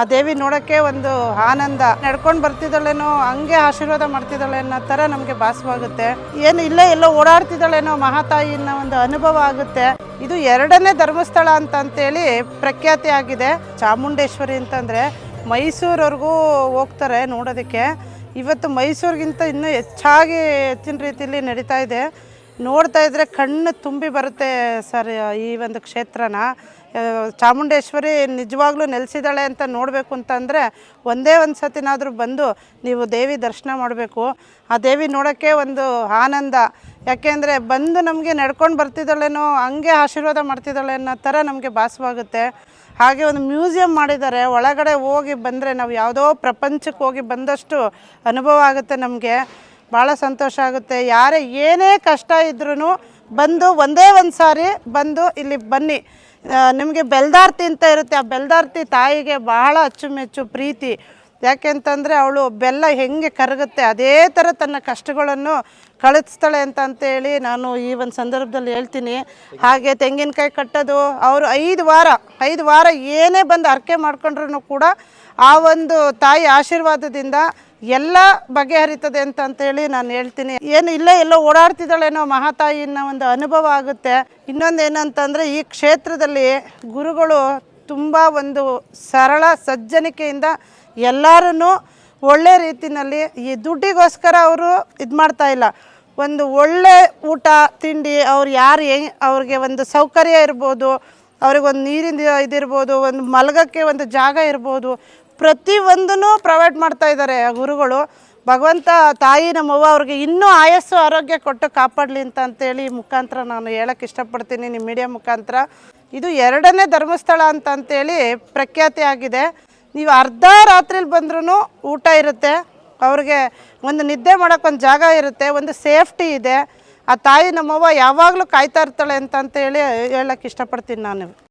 ಆ ದೇವಿ ನೋಡೋಕ್ಕೆ ಒಂದು ಆನಂದ. ನಡ್ಕೊಂಡು ಬರ್ತಿದ್ದಾಳೇನೋ, ಹಂಗೆ ಆಶೀರ್ವಾದ ಮಾಡ್ತಿದ್ದಾಳೆ ಅನ್ನೋ ಥರ ನಮಗೆ ಭಾಸವಾಗುತ್ತೆ. ಏನು ಇಲ್ಲೇ ಎಲ್ಲೋ ಓಡಾಡ್ತಿದ್ದಾಳೇನೋ ಮಹಾತಾಯಿನ ಒಂದು ಅನುಭವ ಆಗುತ್ತೆ. ಇದು ಎರಡನೇ ಧರ್ಮಸ್ಥಳ ಅಂತ ಅಂತೇಳಿ ಪ್ರಖ್ಯಾತಿ ಆಗಿದೆ. ಚಾಮುಂಡೇಶ್ವರಿ ಅಂತಂದರೆ ಮೈಸೂರವರೆಗೂ ಹೋಗ್ತಾರೆ ನೋಡೋದಕ್ಕೆ. ಇವತ್ತು ಮೈಸೂರಿಗಿಂತ ಇನ್ನೂ ಹೆಚ್ಚಾಗಿ ಹೆಚ್ಚಿನ ರೀತಿಯಲ್ಲಿ ನಡೀತಾ ಇದೆ. ನೋಡ್ತಾ ಇದ್ರೆ ಕಣ್ಣು ತುಂಬಿ ಬರುತ್ತೆ ಸರ್, ಈ ಒಂದು ಕ್ಷೇತ್ರನ. ಚಾಮುಂಡೇಶ್ವರಿ ನಿಜವಾಗ್ಲೂ ನೆಲೆಸಿದಾಳೆ ಅಂತ ನೋಡಬೇಕು ಅಂತಂದರೆ ಒಂದೇ ಒಂದು ಸತಿನಾದರೂ ಬಂದು ನೀವು ದೇವಿ ದರ್ಶನ ಮಾಡಬೇಕು. ಆ ದೇವಿ ನೋಡೋಕ್ಕೆ ಒಂದು ಆನಂದ. ಯಾಕೆಂದರೆ ಬಂದು ನಮಗೆ ನಡ್ಕೊಂಡು ಬರ್ತಿದ್ದಾಳೇನೋ, ಹಂಗೆ ಆಶೀರ್ವಾದ ಮಾಡ್ತಿದ್ದಾಳೆ ಅನ್ನೋ ಥರ ನಮಗೆ ಭಾಸವಾಗುತ್ತೆ. ಹಾಗೆ ಒಂದು ಮ್ಯೂಸಿಯಂ ಮಾಡಿದ್ದಾರೆ. ಒಳಗಡೆ ಹೋಗಿ ಬಂದರೆ ನಾವು ಯಾವುದೋ ಪ್ರಪಂಚಕ್ಕೆ ಹೋಗಿ ಬಂದಷ್ಟು ಅನುಭವ ಆಗುತ್ತೆ ನಮಗೆ. ಭಾಳ ಸಂತೋಷ ಆಗುತ್ತೆ. ಯಾರೇ ಏನೇ ಕಷ್ಟ ಇದ್ರೂ ಬಂದು ಒಂದೇ ಒಂದು ಸಾರಿ ಬಂದು ಇಲ್ಲಿ ಬನ್ನಿ. ನಿಮಗೆ ಬೆಲ್ದಾರ್ತಿ ಅಂತ ಇರುತ್ತೆ. ಆ ಬೆಲ್ದಾರ್ತಿ ತಾಯಿಗೆ ಬಹಳ ಅಚ್ಚುಮೆಚ್ಚು, ಪ್ರೀತಿ. ಯಾಕೆಂತಂದರೆ ಅವಳು ಬೆಲ್ಲ ಹೆಂಗೆ ಕರಗುತ್ತೆ ಅದೇ ಥರ ತನ್ನ ಕಷ್ಟಗಳನ್ನು ಕಳಿಸ್ತಾಳೆ ಅಂತ ಅಂತೇಳಿ ನಾನು ಈ ಒಂದು ಸಂದರ್ಭದಲ್ಲಿ ಹೇಳ್ತೀನಿ. ಹಾಗೆ ತೆಂಗಿನಕಾಯಿ ಕಟ್ಟೋದು, ಅವರು ಐದು ವಾರ ಐದು ವಾರ ಏನೇ ಬಂದು ಅರ್ಕೆ ಮಾಡ್ಕೊಂಡ್ರೂ ಕೂಡ ಆ ಒಂದು ತಾಯಿ ಆಶೀರ್ವಾದದಿಂದ ಎಲ್ಲ ಬಗೆಹರಿತದೆ ಅಂತ ಅಂತೇಳಿ ನಾನು ಹೇಳ್ತೀನಿ. ಏನು ಇಲ್ಲೇ ಎಲ್ಲೋ ಓಡಾಡ್ತಿದ್ದಾಳೇನೋ ಮಹಾತಾಯಿನ ಒಂದು ಅನುಭವ ಆಗುತ್ತೆ. ಇನ್ನೊಂದು ಏನಂತಂದರೆ ಈ ಕ್ಷೇತ್ರದಲ್ಲಿ ಗುರುಗಳು ತುಂಬ ಒಂದು ಸರಳ ಸಜ್ಜನಿಕೆಯಿಂದ ಎಲ್ಲರೂ ಒಳ್ಳೆ ರೀತಿಯಲ್ಲಿ ಈ ದುಡ್ಡಿಗೋಸ್ಕರ ಅವರು ಇದು ಮಾಡ್ತಾ ಇಲ್ಲ. ಒಂದು ಒಳ್ಳೆ ಊಟ, ತಿಂಡಿ, ಅವ್ರು ಯಾರು ಹೆಂಗೆ ಅವ್ರಿಗೆ ಒಂದು ಸೌಕರ್ಯ ಇರ್ಬೋದು ಅವ್ರಿಗೊಂದು ನೀರಿನ ಇದಿರ್ಬೋದು, ಒಂದು ಮಲಗಕ್ಕೆ ಒಂದು ಜಾಗ ಇರ್ಬೋದು, ಪ್ರತಿಯೊಂದನ್ನು ಪ್ರೊವೈಡ್ ಮಾಡ್ತಾ ಇದ್ದಾರೆ ಗುರುಗಳು. ಭಗವಂತ, ತಾಯಿ, ನಮ್ಮವ್ವ ಅವ್ರಿಗೆ ಇನ್ನೂ ಆಯಸ್ಸು, ಆರೋಗ್ಯ ಕೊಟ್ಟು ಕಾಪಾಡಲಿ ಅಂತ ಅಂತೇಳಿ ಮುಖಾಂತರ ನಾನು ಹೇಳಕ್ಕೆ ಇಷ್ಟಪಡ್ತೀನಿ. ನಿಮ್ಮ ಮೀಡಿಯಾ ಮುಖಾಂತರ ಇದು ಎರಡನೇ ಧರ್ಮಸ್ಥಳ ಅಂತ ಅಂತೇಳಿ ಪ್ರಖ್ಯಾತಿ ಆಗಿದೆ. ನೀವು ಅರ್ಧ ರಾತ್ರಿಲಿ ಬಂದ್ರೂ ಊಟ ಇರುತ್ತೆ. ಅವ್ರಿಗೆ ಒಂದು ನಿದ್ದೆ ಮಾಡೋಕ್ಕೊಂದು ಜಾಗ ಇರುತ್ತೆ, ಒಂದು ಸೇಫ್ಟಿ ಇದೆ. ಆ ತಾಯಿ ನಮ್ಮವ್ವ ಯಾವಾಗಲೂ ಕಾಯ್ತಾ ಇರ್ತಾಳೆ ಅಂತ ಅಂತೇಳಿ ಹೇಳಕ್ಕೆ ಇಷ್ಟಪಡ್ತೀನಿ ನಾನು.